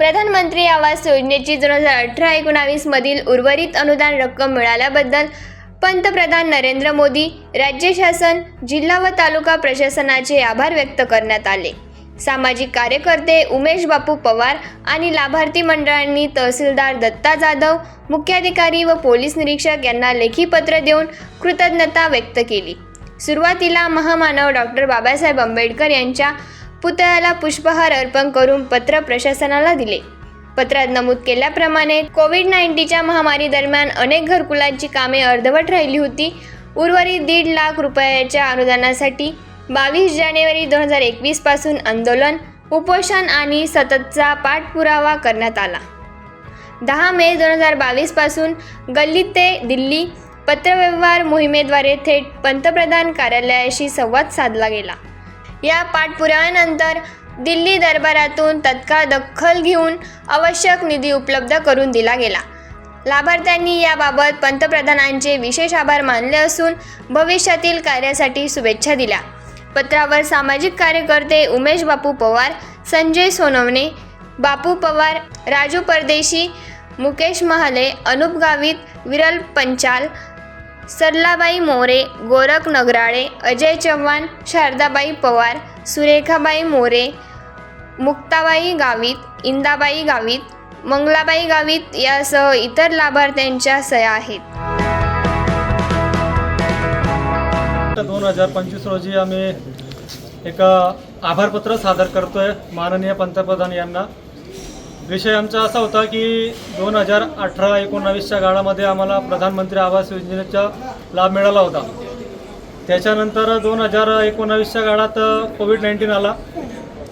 प्रधानमंत्री आवास योजनेची दोन हजार अठरा एकोणावीस मधील उर्वरित अनुदान रक्कम मिळाल्याबद्दल पंतप्रधान नरेंद्र मोदी राज्य शासन जिल्हा व तालुका प्रशासनाचे आभार व्यक्त करण्यात आले. सामाजिक कार्यकर्ते उमेश बापू पवार आणि लाभार्थी मंडळांनी तहसीलदार दत्ता जाधव मुख्याधिकारी व पोलीस निरीक्षक यांना लेखी पत्र देऊन कृतज्ञता व्यक्त केली. सुरुवातीला महामानव डॉक्टर बाबासाहेब आंबेडकर यांच्या पुतळ्याला पुष्पहार अर्पण करून पत्र प्रशासनाला दिले. पत्रात नमूद केल्याप्रमाणे कोविड नाईन्टीनच्या महामारी दरम्यान अनेक घरकुलांची कामे अर्धवट राहिली होती. उर्वरित दीड लाख रुपयाच्या अनुदानासाठी बावीस जानेवारी दोन हजार एकवीसपासून आंदोलन उपोषण आणि सततचा पाठपुरावा करण्यात आला. दहा मे दोन हजार बावीसपासून गल्ली ते दिल्ली पत्रव्यवहार मोहिमेद्वारे थेट पंतप्रधान कार्यालयाशी संवाद साधला गेला. या पाठपुराव्यानंतर दिल्ली दरबारातून तत्काळ दखल घेऊन आवश्यक निधी उपलब्ध करून दिला गेला. लाभार्थ्यांनी याबाबत पंतप्रधानांचे विशेष आभार मानले असून भविष्यातील कार्यासाठी शुभेच्छा दिल्या. पत्रावर सामाजिक कार्यकर्ते उमेश बापू पवार संजय सोनवणे बापू पवार राजू परदेशी मुकेश महाले अनुप गावित विरल पंचाल सरलाबाई मोरे गोरख नगराळे अजय चव्हाण शारदाबाई पवार सुरेखाबाई मोरे मुक्ताबाई गावित इंदाबाई गावित मंगलाबाई गावित यासह इतर लाभार्थ्यांच्या सया आहेत. दोन हजार पंचवीस रोजी आम्ही एक आभारपत्र सादर करतोय माननीय पंतप्रधान यांना. विषय आमचा असा होता की दोन हजार अठरा एकोणावीसच्या काळामध्ये आम्हाला प्रधानमंत्री आवास योजनेचा लाभ मिळाला होता. त्याच्यानंतर दोन हजार एकोणावीसच्या काळात कोविड नाईन्टीन आला.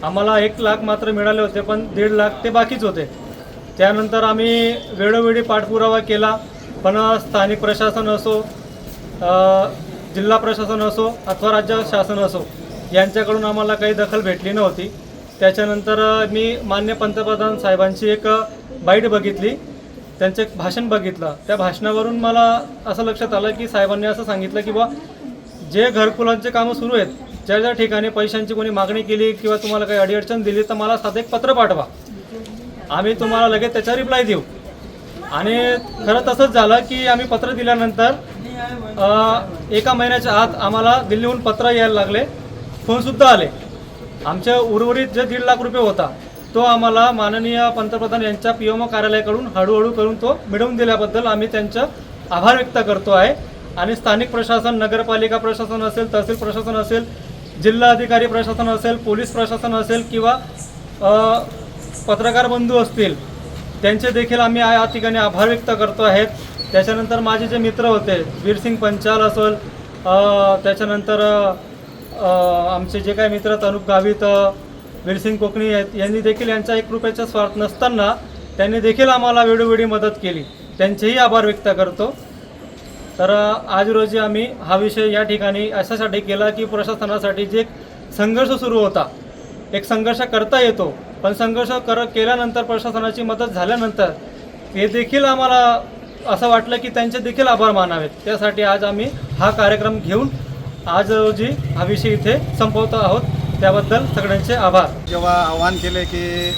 आम्हाला एक लाख मात्र मिळाले होते पण दीड लाख ते बाकीच होते. त्यानंतर आम्ही वेळोवेळी पाठपुरावा केला पण स्थानिक प्रशासन असो जिल्हा प्रशासन असो अथवा राज्य शासन असो यांच्याकडून आम्हाला काही दखल भेटली नव्हती. त्याच्यानंतर मी मान्य पंतप्रधान साहेबांची एक बाईट बघितली. त्यांचं एक भाषण बघितलं. त्या भाषणावरून मला असं लक्षात आलं की साहेबांनी असं सांगितलं की बा जे घरकुलांचे कामं सुरू आहेत ज्या ज्या ठिकाणी पैशांची कोणी मागणी केली किंवा तुम्हाला काही अडीअडचण दिली तर मला साधं एक पत्र पाठवा. आम्ही तुम्हाला लगेच त्याचा रिप्लाय देऊ. आणि खरं तसंच झालं की आम्ही पत्र दिल्यानंतर एका महिन्याच्या आत आम्हाला दिल्लीहून पत्र यायला लागले. फोनसुद्धा आले. आमच्या उर्वरित जे दीड लाख रुपये होता तो आम्हाला माननीय पंतप्रधान यांच्या पी एम कार्यालयाकडून हळूहळू करून तो मिळवून दिल्याबद्दल आम्ही त्यांचं आभार व्यक्त करतो आहे. आणि स्थानिक प्रशासन नगरपालिका प्रशासन असेल तहसील प्रशासन असेल जिल्हा अधिकारी प्रशासन असेल पोलीस प्रशासन असेल किंवा पत्रकार बंधू असतील त्यांचे देखील आम्ही या ठिकाणी आभार व्यक्त करतो आहेत. त्याच्यानंतर माझे जे मित्र होते वीरसिंग पंचाल असेल त्याच्यानंतर आमचे जे काही मित्र तनुप अनुप गावित वीरसिंग कोकणी आहेत यांनी देखील यांचा एक रुपयाचा स्वार्थ नसताना त्यांनी देखील आम्हाला वेळोवेळी मदत केली. त्यांचेही आभार व्यक्त करतो. तर आज रोजी आम्ही हा विषय या ठिकाणी अशासाठी केला की प्रशासनासाठी जे संघर्ष सुरू होता एक संघर्ष करता येतो पण संघर्ष कर केल्यानंतर प्रशासनाची मदत झाल्यानंतर हे देखील आम्हाला असं वाटलं की त्यांचे देखील आभार मानावेत. त्यासाठी आज आम्ही हा कार्यक्रम घेऊन आज रोजी हा विषय इथे संपवतो आहोत त्याबद्दल सगळ्यांचे आभार. जेव्हा आवाहन केले की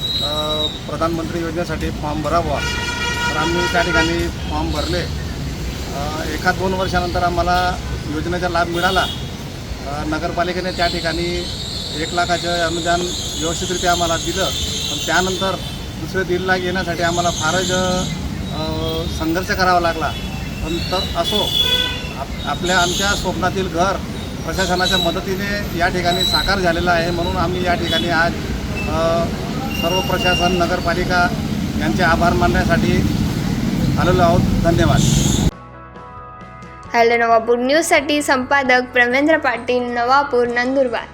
प्रधानमंत्री योजनेसाठी फॉर्म भरावा तर आम्ही त्या ठिकाणी फॉर्म भरले. एका दोन वर्षानंतर आम्हाला योजनेचा लाभ मिळाला नगरपालिकेने त्या ठिकाणी एक लाखाचं अनुदान व्यवस्थितरित्या आम्हाला दिलं पण त्यानंतर दुसरे दीड लाख येण्यासाठी आम्हाला फारच संघर्ष करावा लागला. पण तर असो आप आपल्या आमच्या स्वप्नातील घर प्रशासनाच्या मदतीने या ठिकाणी साकार झालेला आहे म्हणून आम्ही या ठिकाणी आज सर्व प्रशासन नगरपालिका यांचे आभार मानण्यासाठी आलेलो आहोत. धन्यवाद. हॅलो नवापूर न्यूजसाठी संपादक प्रमेंद्र पाटील नवापूर नंदुरबार.